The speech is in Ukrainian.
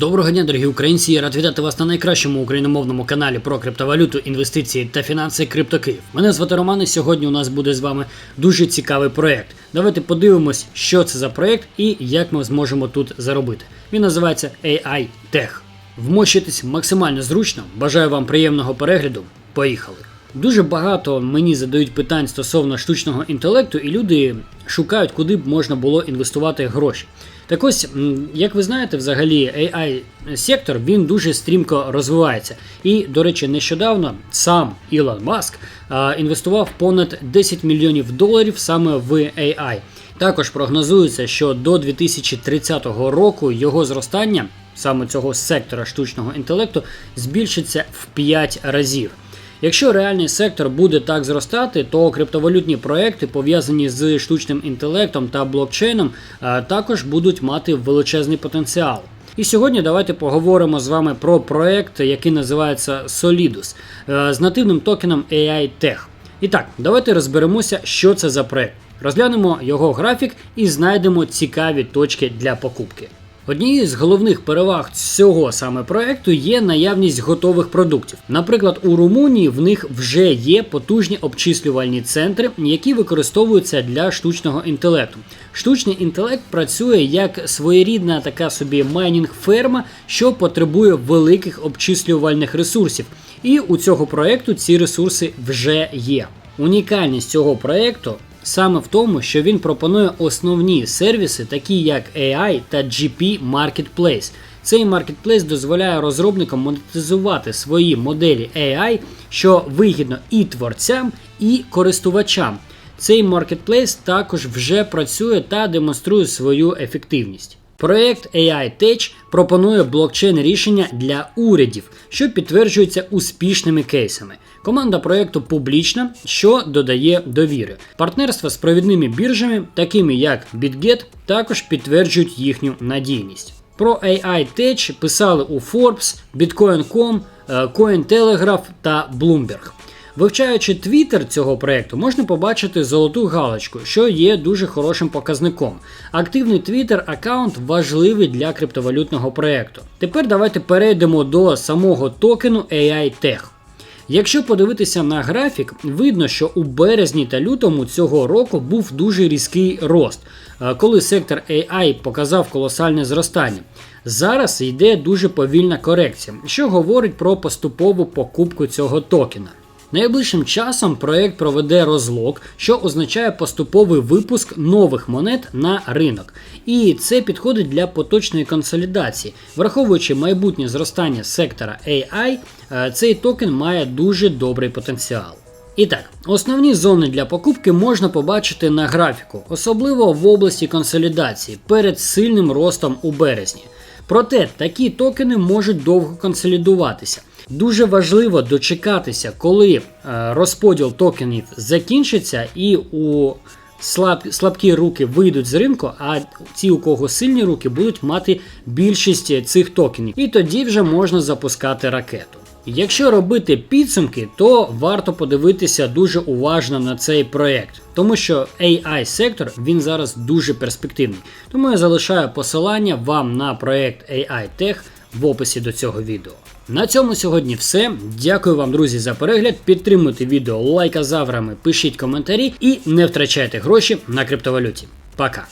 Доброго дня, дорогі українці! Я рад вітати вас на найкращому україномовному каналі про криптовалюту, інвестиції та фінанси CryptoKiv. Мене звати Роман і сьогодні у нас буде з вами дуже цікавий проект. Давайте подивимось, що це за проект і як ми зможемо тут заробити. Він називається AI Tech. Вмощитись максимально зручно. Бажаю вам приємного перегляду. Поїхали! Дуже багато мені задають питань стосовно штучного інтелекту, і люди шукають, куди б можна було інвестувати гроші. Так ось, як ви знаєте, взагалі AI сектор він дуже стрімко розвивається. І, до речі, нещодавно сам Ілон Маск інвестував понад 10 мільйонів доларів саме в AI. Також прогнозується, що до 2030 року його зростання саме цього сектора штучного інтелекту збільшиться в 5 разів. Якщо реальний сектор буде так зростати, то криптовалютні проекти, пов'язані з штучним інтелектом та блокчейном, е, також будуть мати величезний потенціал. І сьогодні давайте поговоримо з вами про проект, який називається Solidus е, з нативним токеном AI Tech. І так, давайте розберемося, що це за проект. Розглянемо його графік і знайдемо цікаві точки для покупки. Однією з головних переваг цього саме проекту є наявність готових продуктів. Наприклад, у Румунії в них вже є потужні обчислювальні центри, які використовуються для штучного інтелекту. Штучний інтелект працює як своєрідна така собі майнінг-ферма, що потребує великих обчислювальних ресурсів. І у цього проекту ці ресурси вже є. Унікальність цього проекту саме в тому, що він пропонує основні сервіси, такі як AI та GP Marketplace. Цей маркетплейс дозволяє розробникам монетизувати свої моделі AI, що вигідно і творцям, і користувачам. Цей маркетплейс також вже працює та демонструє свою ефективність. Проект AI Tech пропонує блокчейн рішення для урядів, що підтверджуються успішними кейсами. Команда проекту публічна, що додає довіри. Партнерства з провідними біржами, такими як BitGet, також підтверджують їхню надійність. Про AI Tech писали у Forbes, Bitcoin.com, е, Cointelegraph та Bloomberg. Вивчаючи твіттер цього проекту, можна побачити золоту галочку, що є дуже хорошим показником. Активний твіттер аккаунт важливий для криптовалютного проекту. Тепер давайте перейдемо до самого токену AI Tech. Якщо подивитися на графік, видно, що у березні та лютому цього року був дуже різкий рост, е, коли сектор AI показав колосальне зростання. Зараз йде дуже повільна корекція, що говорить про поступову покупку цього токена. Найближчим часом проект проведе розлог, що означає поступовий випуск нових монет на ринок. І це підходить для поточної консолідації. Враховуючи майбутнє зростання сектора AI, е, цей токен має дуже добрий потенціал. І так, основні зони для покупки можна побачити на графіку, особливо в області консолідації перед сильним ростом у березні. Проте такі токени можуть довго консолідуватися. Дуже важливо дочекатися, коли е, розподіл токенів закінчиться, і у слаб, слабкі руки вийдуть з ринку, а ті, у кого сильні руки, будуть мати більшість цих токенів. І тоді вже можна запускати ракету. Якщо робити підсумки, то варто подивитися дуже уважно на цей проект, тому що AI сектор він зараз дуже перспективний. Тому я залишаю посилання вам на проект AI Tech в описі до цього відео. На цьому сьогодні все. Дякую вам, друзі, за перегляд. Підтримуйте відео лайказаврами, пишіть коментарі і не втрачайте гроші на криптовалюті. Пока!